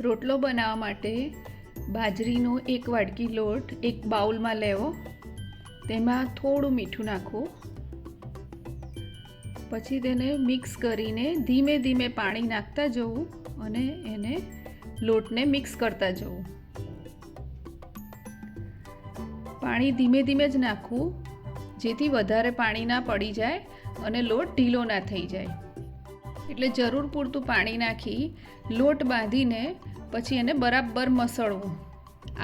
રોટલો બનાવવા માટે બાજરીનો એક વાટકી લોટ એક બાઉલમાં લેવો. તેમાં થોડું મીઠું નાખવું. પછી તેને મિક્સ કરીને ધીમે ધીમે પાણી નાખતા જવું અને એને લોટને મિક્સ કરતા જવું. પાણી ધીમે ધીમે જ નાખવું. જેથી વધારે પાણી ના પડી જાય અને લોટ ઢીલો ના થઈ જાય. એટલે જરૂર પૂરતું પાણી નાખી લોટ બાંધીને પછી એને બરાબર મસળવું.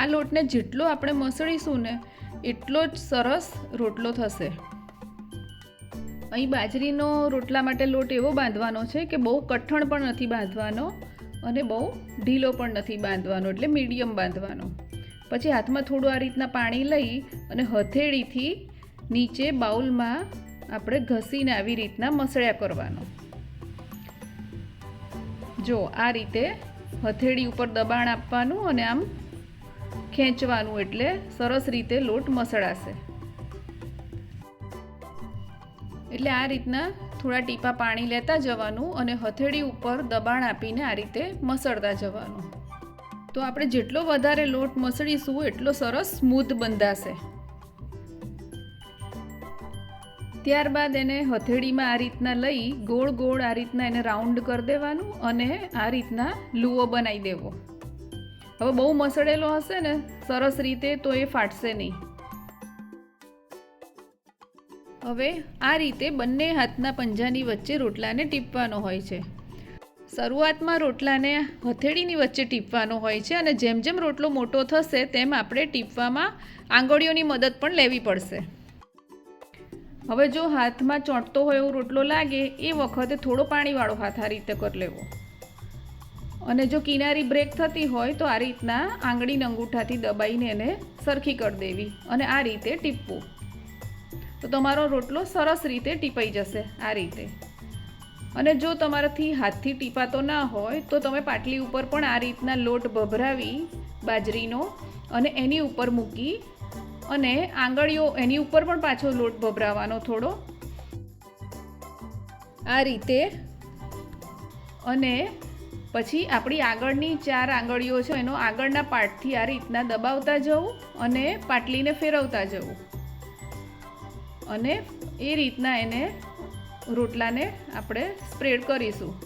આ લોટને જેટલો આપણે મસળીશું ને એટલો જ સરસ રોટલો થશે. અહીં બાજરીનો રોટલા માટે લોટ એવો બાંધવાનો છે કે બહુ કઠણ પણ નથી બાંધવાનો અને બહુ ઢીલો પણ નથી બાંધવાનો, એટલે મીડિયમ બાંધવાનો. પછી હાથમાં થોડું આ રીતના પાણી લઈ અને હથેળીથી નીચે બાઉલમાં આપણે ઘસીને આવી રીતના મસળ્યા કરવાનો. જો આ રીતે હથેળી ઉપર દબાણ આપવાનું અને આમ ખેંચવાનું એટલે સરસ રીતે લોટ મસળાશે. એટલે આ રીતના થોડા ટીપા પાણી લેતા જવાનું અને હથેળી ઉપર દબાણ આપીને આ રીતે મસળતા જવાનું. તો આપણે જેટલો વધારે લોટ મસળીશું એટલો સરસ સ્મૂથ બંધાશે. ત્યારબાદ એને હથેળીમાં આ રીતના લઈ ગોળ ગોળ આ રીતના એને રાઉન્ડ કરી દેવાનું અને આ રીતના લુઓ બનાવી દેવો. હવે બહુ મસળેલો હશે ને, સરસ રીતે તો એ ફાટશે નહીં. હવે આ રીતે બંને હાથના પંજાની વચ્ચે રોટલાને ટીપવાનો હોય છે. શરૂઆતમાં રોટલાને હથેળીની વચ્ચે ટીપવાનો હોય છે અને જેમ જેમ રોટલો મોટો થશે તેમ આપણે ટીપવામાં આંગળીઓની મદદ પણ લેવી પડશે. હવે જો હાથમાં ચોંટતો હોય એવો રોટલો લાગે, એ વખતે થોડો પાણીવાળો હાથ આ રીતે કરી લેવો. અને જો કિનારી બ્રેક થતી હોય તો આ રીતના આંગળીના અંગૂઠાથી દબાઈને એને સરખી કરી દેવી અને આ રીતે ટીપવું. તો તમારો રોટલો સરસ રીતે ટીપાઈ જશે આ રીતે. અને જો તમારાથી હાથથી ટીપાતો ના હોય તો તમે પાટલી ઉપર પણ આ રીતના લોટ ભભરાવી બાજરીનો અને એની ઉપર મૂકી અને આંગળીઓ એની ઉપર પણ પાછો લોટ ભભરાવાનો થોડો. આ રીતે. અને પછી આપણી આગળની ચાર આંગળીઓ છે, એનો આગળના પાર્ટથી આ રીતના દબાવતા જવું અને પાટલીને ફેરવતા જવું. અને એ રીતના એને રોટલાને આપણે સ્પ્રેડ કરીશું.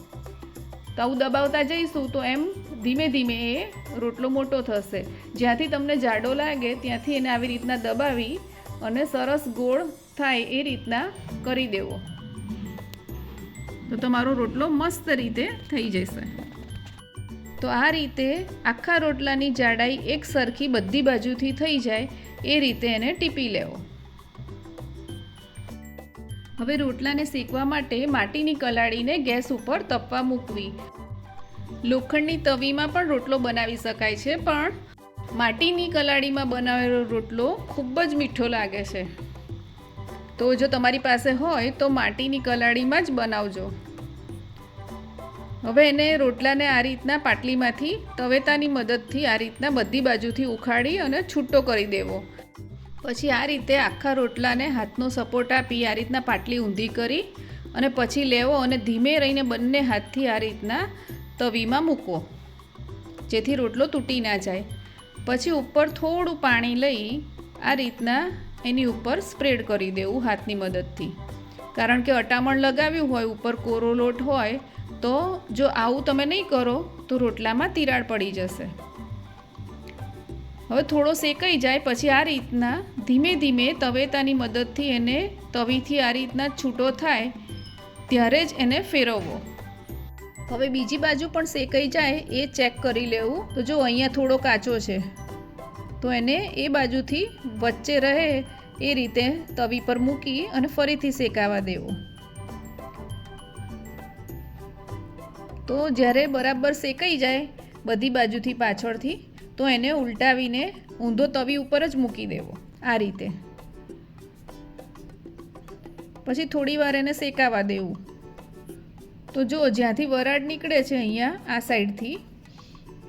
તો આવું દબાવતા જઈશું તો એમ ધીમે ધીમે એ રોટલો મોટો થશે. જ્યાંથી તમને જાડો લાગે, ત્યાંથી એને આવી રીતના દબાવી અને સરસ ગોળ થાય એ રીતના કરી દેવો. તો તમારો રોટલો મસ્ત રીતે થઈ જશે. તો આ રીતે આખા રોટલાની જાડાઈ એક સરખી બધી બાજુથી થઈ જાય, એ રીતે એને ટીપી લેવો. હવે રોટલાને શેકવા માટે માટીની કલાડીને ગેસ ઉપર તપવા મૂકવી. લોખંડની તવીમાં પણ રોટલો બનાવી શકાય છે, પણ માટીની કલાડીમાં બનાવેલો રોટલો ખૂબ જ મીઠો લાગે છે. તો જો તમારી પાસે હોય તો માટીની કલાડીમાં જ બનાવજો. હવે એને રોટલાને આ રીતના પાટલીમાંથી, તવેતાની મદદથી આ રીતના બધી બાજુથી ઉખાડી અને છૂટો કરી દેવો. પછી આ રીતે આખા રોટલાને હાથનો સપોર્ટ આપી આ રીતના પાટલી ઊંધી કરી અને પછી લેવો અને ધીમે રહીને બંને હાથથી આ રીતના તવીમાં મૂકવો. જેથી રોટલો તૂટી ના જાય. પછી ઉપર થોડું પાણી લઈ આ રીતના એની ઉપર સ્પ્રેડ કરી દેવું હાથની મદદથી. કારણ કે અટામણ લગાવ્યું હોય, ઉપર કોરો લોટ હોય, તો જો આવું તમે નહીં કરો, તો રોટલામાં તિરાડ પડી જશે. હવે થોડો શેકાઈ જાય, પછી આ રીતના ધીમે ધીમે તવેતાની મદદથી એને તવીથી આ રીતના છૂટો થાય, ત્યારે જ એને ફેરવવો. હવે બીજી બાજુ પણ શેકાઈ જાય એ ચેક કરી લેવું. તો જો અહીંયા થોડો કાચો છે. તો એને એ બાજુથી વચ્ચે રહે એ રીતે તવી પર મૂકી અને ફરીથી શેકાવા દેવો. તો જ્યારે બરાબર શેકાઈ જાય બધી બાજુથી પાછળથી, તો એને ઉલટાવીને ઊંધો તવી ઉપર જ મૂકી દેવો, આ રીતે. પછી થોડી વાર એને શેકાવા દેવું. તો જો જ્યાંથી વરાળ નીકળે છે અહીંયા, આ સાઈડથી,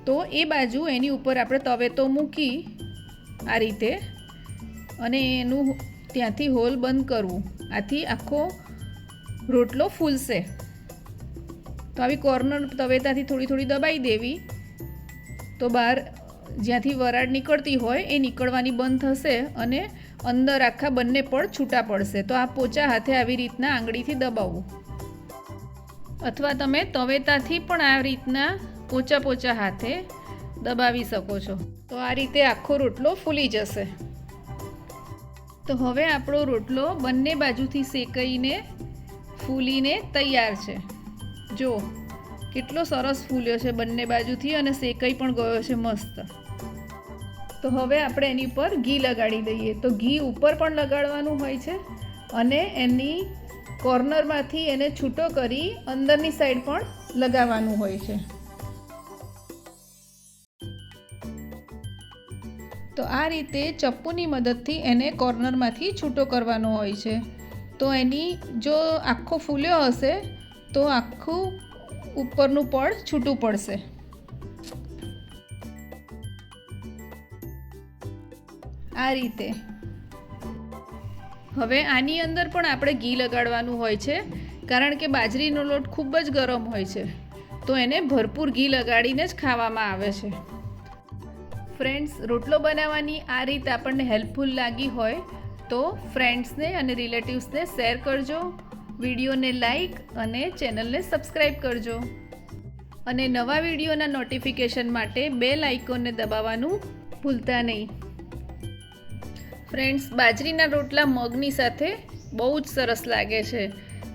તો એ બાજુ એની ઉપર આપણે તવેતો મૂકી આ રીતે અને એનું ત્યાંથી હોલ બંધ કરવું. આથી આખો રોટલો ફૂલશે. તો આવી કોર્નર તવેતાથી થોડી થોડી દબાઈ દેવી. તો બહાર જ્યાંથી વરાળ નીકળતી હોય એ નીકળવાની બંધ થશે અને અંદર આખા બંને પડ છૂટા પડશે. તો આ પોચા હાથે આવી રીતના આંગળીથી દબાવવું. અથવા તમે તવેતાથી પણ આ રીતના પોચા પોચા હાથે દબાવી શકો છો. તો આ રીતે આખો રોટલો ફૂલી જશે. તો હવે આપણો રોટલો બંને બાજુથી શેકાઈને ફૂલીને તૈયાર છે. જો, કેટલો સરસ ફૂલ્યો છે બંને બાજુથી અને શેકાઈ પણ ગયો છે મસ્ત. તો હવે આપણે એની પર ઘી લગાડી દઈએ. તો ઘી ઉપર પણ લગાડવાનું હોય છે અને એની કોર્નરમાંથી એને છૂટો કરી અંદરની સાઈડ પણ લગાવવાનું હોય છે. તો આ રીતે ચપ્પુની મદદથી એને કોર્નરમાંથી છૂટો કરવાનો હોય છે. તો એની જો આખો ફૂલ્યો હશે, તો આખું ઉપરનું પડ છૂટું પડશે. આ રીતે હવે આની અંદર પણ આપણે ઘી લગાડવાનું હોય છે, કારણ કે બાજરીનો લોટ ખૂબ જ ગરમ હોય છે. તો એને ભરપૂર ઘી લગાડીને જ ખાવામાં આવે છે. ફ્રેન્ડ્સ, રોટલો બનાવવાની આ રીત આપણને હેલ્પફુલ લાગી હોય, તો ફ્રેન્ડ્સને અને રિલેટિવ્સને શેર કરજો, વિડીયોને લાઈક અને ચેનલને સબસ્ક્રાઈબ કરજો. અને નવા વિડીયોના નોટિફિકેશન માટે બેલ આઇકોનને દબાવવાનું ભૂલતા નહીં. ફ્રેન્ડ્સ, બાજરીના રોટલા મગની સાથે બહુ જ સરસ લાગે છે.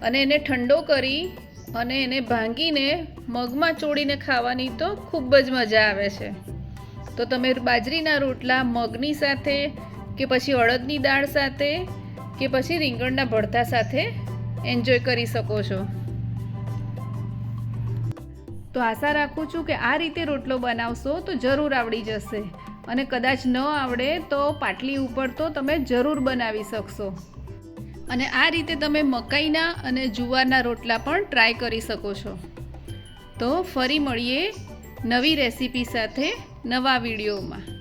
અને એને ઠંડો કરી અને એને ભાંગીને મગમાં ચોળીને ખાવાની તો ખૂબ જ મજા આવે છે. તો તમે બાજરીના રોટલા મગની સાથે કે પછી અડદની દાળ સાથે કે પછી રીંગણના ભરતા સાથે એન્જોય કરી શકો છો. તો આશા રાખું છું કે આ રીતે રોટલો બનાવશો તો જરૂર આવડી જશે. અને કદાચ ન આવડે તો પાટલી ઉપર તો તમે જરૂર બનાવી શકશો. અને આ રીતે તમે મકાઈના અને જુવારના રોટલા પણ ટ્રાય કરી શકો છો. તો ફરી મળીએ નવી રેસીપી સાથે નવા વિડીયોમાં.